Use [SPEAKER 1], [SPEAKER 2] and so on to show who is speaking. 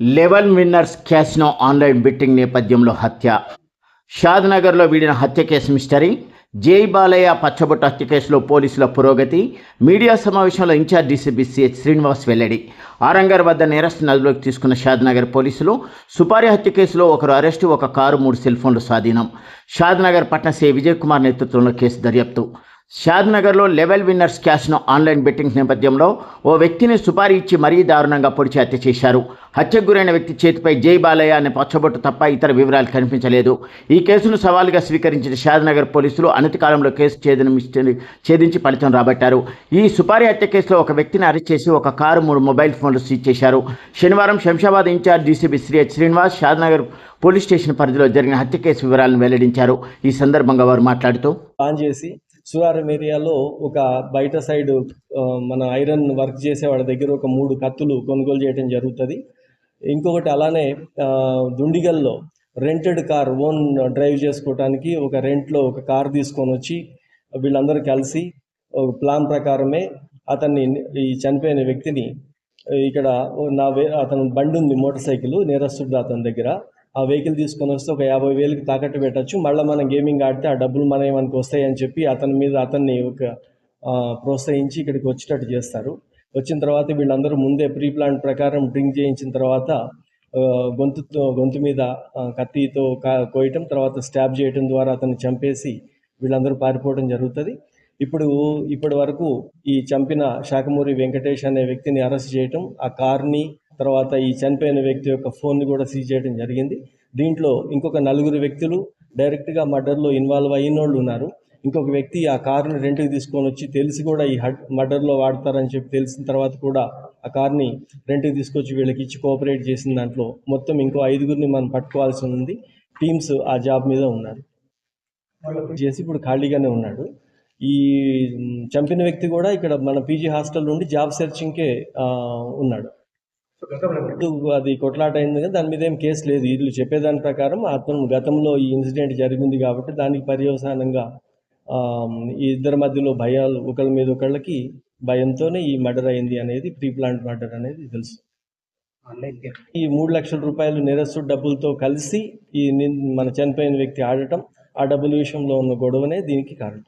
[SPEAKER 1] Eleven winners casino online betting నేపథ్యంలో హత్య. షాద్నగర్లో వీడిన హత్య కేసు మిస్టరీ. జై బాలయ్య పచ్చబొట్టు హత్య కేసులో పోలీసుల పురోగతి. మీడియా సమావేశంలో ఇన్ఛార్జ్ డీసీపీ సిహెచ్ శ్రీనివాస్ వెల్లడి. ఆరంగర్ వద్ద నేరస్తు నదిలోకి తీసుకున్న షాద్నగర్ పోలీసులు సుపారి హత్య కేసులో ఒకరు అరెస్టు ఒక కారు మూడు సెల్ ఫోన్లు స్వాధీనం షాద్నగర్ పట్న సి విజయ్ కుమార్ నేతృత్వంలో కేసు దర్యాప్తు. షాద్నగర్లో లెవెల్ విన్నర్స్ క్యాష్ను ఆన్లైన్ బెట్టింగ్ నేపథ్యంలో ఓ వ్యక్తిని సుపారీ ఇచ్చి మరీ దారుణంగా పొడిచి హత్య చేశారు. హత్యకు గురైన వ్యక్తి చేతిపై జై బాలయ్య అనే పచ్చబొట్టు తప్ప ఇతర వివరాలు కనిపించలేదు. ఈ కేసును సవాలుగా స్వీకరించిన షాద్నగర్ పోలీసులు అనతి కాలంలో కేసు ఛేదన ఛేదించి ఫలితం రాబట్టారు. ఈ సుపారీ హత్య కేసులో ఒక వ్యక్తిని అరెస్ట్ చేసి ఒక కారు మూడు మొబైల్ ఫోన్లు సీజ్ చేశారు. శనివారం Shamshabad incharge DCP Shri H Srinivas Shadnagar police station పరిధిలో జరిగిన హత్య కేసు వివరాలను వెల్లడించారు. ఈ సందర్భంగా వారు మాట్లాడుతూ
[SPEAKER 2] ఆన్ చేసి సురారు ఏరియాలో ఒక బయట సైడ్ మన ఐరన్ వర్క్ చేసే వాళ్ళ దగ్గర ఒక మూడు కత్తులు కొనుగోలు చేయడం జరుగుతుంది. ఇంకొకటి అలానే దుండిగల్లో రెంటెడ్ కార్ ఓన్ డ్రైవ్ చేసుకోవటానికి ఒక రెంట్లో ఒక కార్ తీసుకొని వచ్చి వీళ్ళందరూ కలిసి ఒక ప్లాన్ ప్రకారమే అతన్ని ఈ చనిపోయిన వ్యక్తిని ఇక్కడ నా వే అతను బండి ఉంది మోటార్ సైకిల్ నేరస్తుడు అతని దగ్గర. ఆ వెహికల్ తీసుకొని వస్తే ఒక యాభై వేలకి తాకట్టు పెట్టచ్చు. మళ్ళీ మనం గేమింగ్ ఆడితే ఆ డబ్బులు మన మనకు వస్తాయని చెప్పి అతని మీద అతన్ని ఒక ప్రోత్సహించి ఇక్కడికి వచ్చేటట్టు చేస్తారు. వచ్చిన తర్వాత వీళ్ళందరూ ముందే ప్రీ ప్లాన్ ప్రకారం డ్రింక్ చేయించిన తర్వాత గొంతుతో గొంతు మీద కత్తితో కా కోయటం తర్వాత స్టాబ్ చేయటం ద్వారా అతన్ని చంపేసి వీళ్ళందరూ పారిపోవడం జరుగుతుంది. ఇప్పుడు ఇప్పటి వరకు ఈ చంపిన శాఖమూరి వెంకటేష్ అనే వ్యక్తిని అరెస్ట్ చేయటం ఆ కార్ని తర్వాత ఈ చనిపోయిన వ్యక్తి యొక్క ఫోన్ని కూడా సీజ్ చేయడం జరిగింది. దీంట్లో ఇంకొక నలుగురు వ్యక్తులు డైరెక్ట్గా మర్డర్లో ఇన్వాల్వ్ అయిన వాళ్ళు ఉన్నారు. ఇంకొక వ్యక్తి ఆ కారుని రెంట్కి తీసుకొని వచ్చి తెలిసి కూడా ఈ హడ్ మర్డర్లో వాడతారని చెప్పి తెలిసిన తర్వాత కూడా ఆ కార్ని రెంట్కి తీసుకొచ్చి వీళ్ళకి ఇచ్చి కోఆపరేట్ చేసిన దాంట్లో మొత్తం ఇంకో ఐదుగురిని మనం పట్టుకోవాల్సి ఉంది. టీమ్స్ ఆ జాబ్ మీద ఉన్నారు. చేసి ఇప్పుడు ఖాళీగానే ఉన్నాడు. ఈ చంపిన వ్యక్తి కూడా ఇక్కడ మన పీజీ హాస్టల్ నుండి జాబ్ సెర్చింగ్కే ఉన్నాడు. అది కొట్లాట అయింది దాని మీద ఏం కేసు లేదు. వీళ్ళు చెప్పేదాని ప్రకారం అతను గతంలో ఈ ఇన్సిడెంట్ జరిగింది కాబట్టి దానికి పర్యవసానంగా ఈ ఇద్దరి మధ్యలో భయాలు ఒకళ్ళ మీద ఒకళ్ళకి భయంతోనే ఈ మర్డర్ అయింది అనేది ప్రీ ప్లాంట్ మర్డర్ అనేది తెలుసు. ఈ మూడు లక్షల రూపాయలు నిరస్సు డబ్బులతో కలిసి ఈ మన చనిపోయిన వ్యక్తి ఆడటం ఆ డబ్బుల విషయంలో ఉన్న గొడవనే దీనికి కారణం.